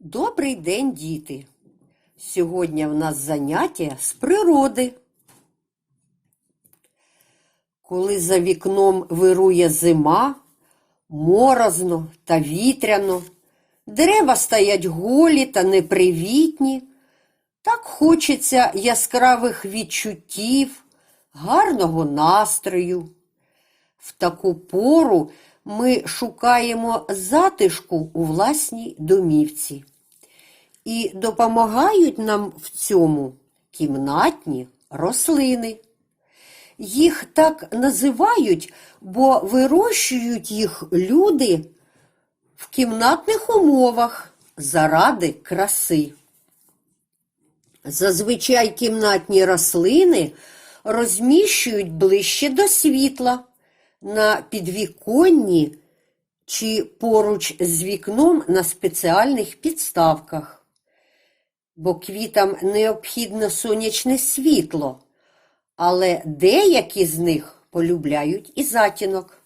Добрий день, діти! Сьогодні в нас заняття з природи. Коли за вікном вирує зима, морозно та вітряно, дерева стоять голі та непривітні, так хочеться яскравих відчуттів, гарного настрою. В таку пору ми шукаємо затишку у власній домівці. І допомагають нам в цьому кімнатні рослини. Їх так називають, бо вирощують їх люди в кімнатних умовах заради краси. Зазвичай кімнатні рослини розміщують ближче до світла на підвіконні чи поруч з вікном на спеціальних підставках, бо квітам необхідно сонячне світло, але деякі з них полюбляють і затінок.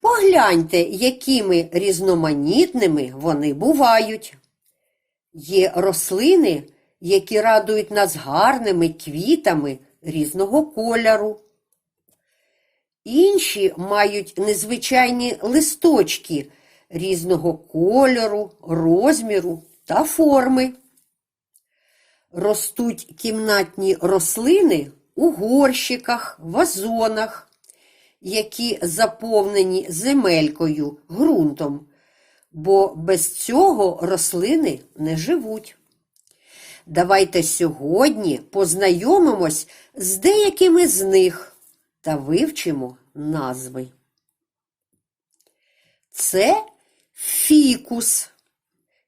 Погляньте, якими різноманітними вони бувають. Є рослини, які радують нас гарними квітами різного кольору. Інші мають незвичайні листочки різного кольору, розміру та форми. Ростуть кімнатні рослини у горщиках, вазонах, які заповнені земелькою, ґрунтом, бо без цього рослини не живуть. Давайте сьогодні познайомимось з деякими з них та вивчимо назви. Це фікус.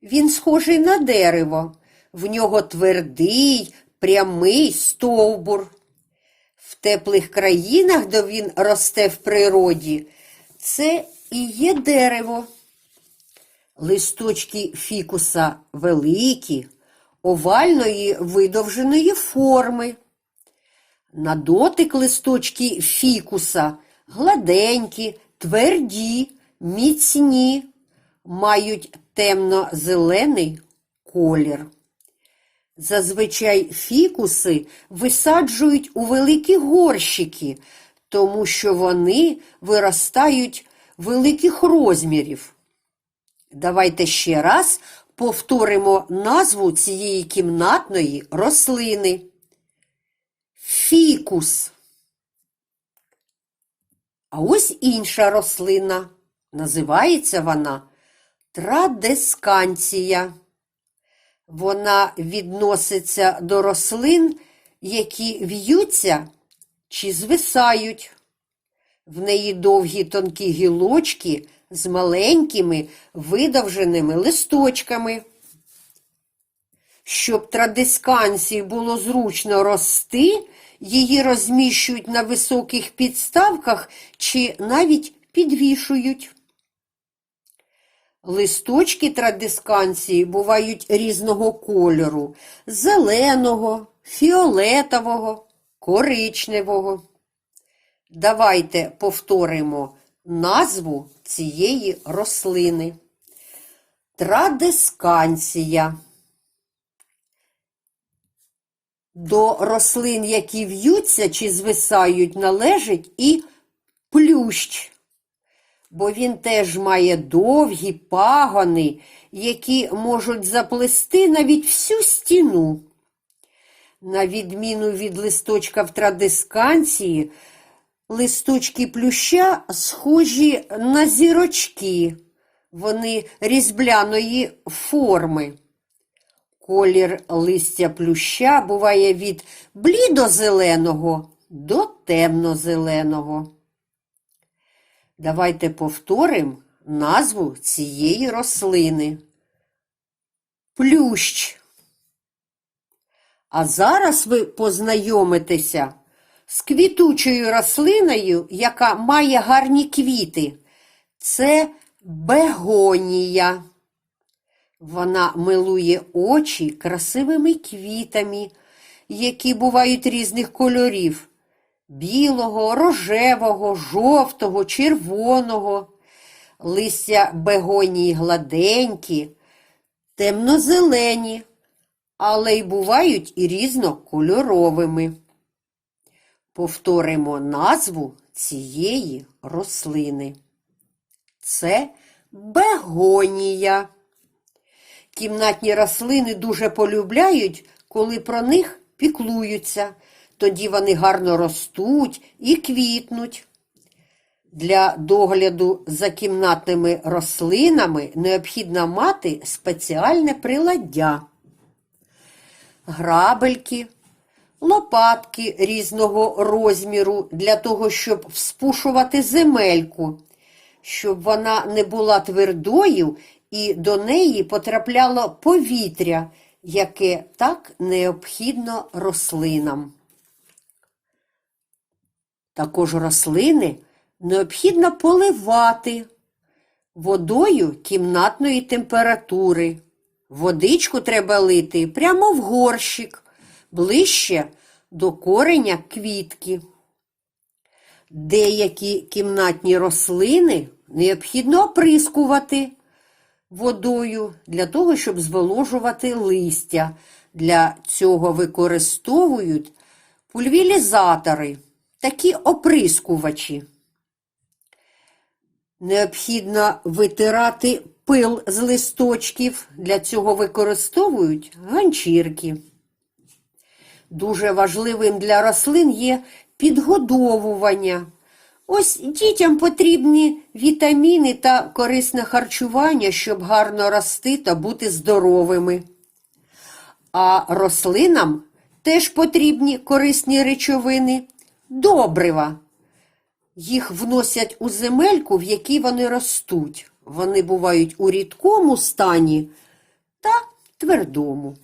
Він схожий на дерево. В нього твердий, прямий стовбур. В теплих країнах, де він росте в природі, це і є дерево. Листочки фікуса великі, овальної видовженої форми. На дотик листочки фікуса гладенькі, тверді, міцні, мають темно-зелений колір. Зазвичай фікуси висаджують у великі горщики, тому що вони виростають великих розмірів. Давайте ще раз повторимо назву цієї кімнатної рослини. Фікус. А ось інша рослина. Називається вона традесканція. Вона відноситься до рослин, які в'ються чи звисають. В неї довгі тонкі гілочки з маленькими видовженими листочками. Щоб традисканції було зручно рости, її розміщують на високих підставках чи навіть підвішують. Листочки традисканції бувають різного кольору зеленого, фіолетового, коричневого. Давайте повторимо назву цієї рослини. Традисканція. До рослин, які в'ються чи звисають, належить і плющ, бо він теж має довгі пагони, які можуть заплести навіть всю стіну. На відміну від листочка в традисканції, листочки плюща схожі на зірочки, вони різьбляної форми. Колір листя плюща буває від блідозеленого до темнозеленого. Давайте повторимо назву цієї рослини. Плющ. А зараз ви познайомитеся з квітучою рослиною, яка має гарні квіти. Це бегонія. Вона милує очі красивими квітами, які бувають різних кольорів білого, рожевого, жовтого, червоного. Листя бегонії гладенькі, темно-зелені, але й бувають і різнокольоровими. Повторимо назву цієї рослини. Це бегонія. Кімнатні рослини дуже полюбляють, коли про них піклуються. Тоді вони гарно ростуть і квітнуть. Для догляду за кімнатними рослинами необхідно мати спеціальне приладдя. Грабельки, лопатки різного розміру для того, щоб вспушувати земельку, щоб вона не була твердою і до неї потрапляло повітря, яке так необхідно рослинам. Також рослини необхідно поливати водою кімнатної температури. Водичку треба лити прямо в горщик, ближче до кореня квітки. Деякі кімнатні рослини необхідно оприскувати водою для того, щоб зволожувати листя. Для цього використовують пульвілізатори, такі оприскувачі. Необхідно витирати пил з листочків. Для цього використовують ганчірки. Дуже важливим для рослин є підгодовування. Ось дітям потрібні вітаміни та корисне харчування, щоб гарно рости та бути здоровими. А рослинам теж потрібні корисні речовини, добрива. Їх вносять у земельку, в якій вони ростуть. Вони бувають у рідкому стані та твердому.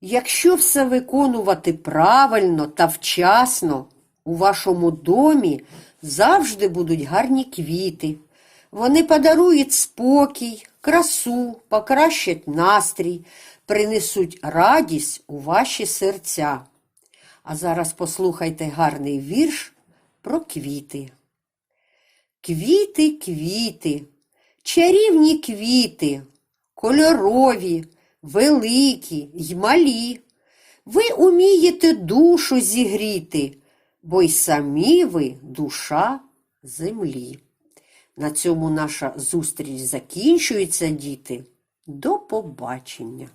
Якщо все виконувати правильно та вчасно, у вашому домі завжди будуть гарні квіти. Вони подарують спокій, красу, покращать настрій, принесуть радість у ваші серця. А зараз послухайте гарний вірш про квіти. Квіти, квіти, чарівні квіти, кольорові, великі й малі. Ви умієте душу зігріти, бо й самі ви душа землі. На цьому наша зустріч закінчується, діти. До побачення!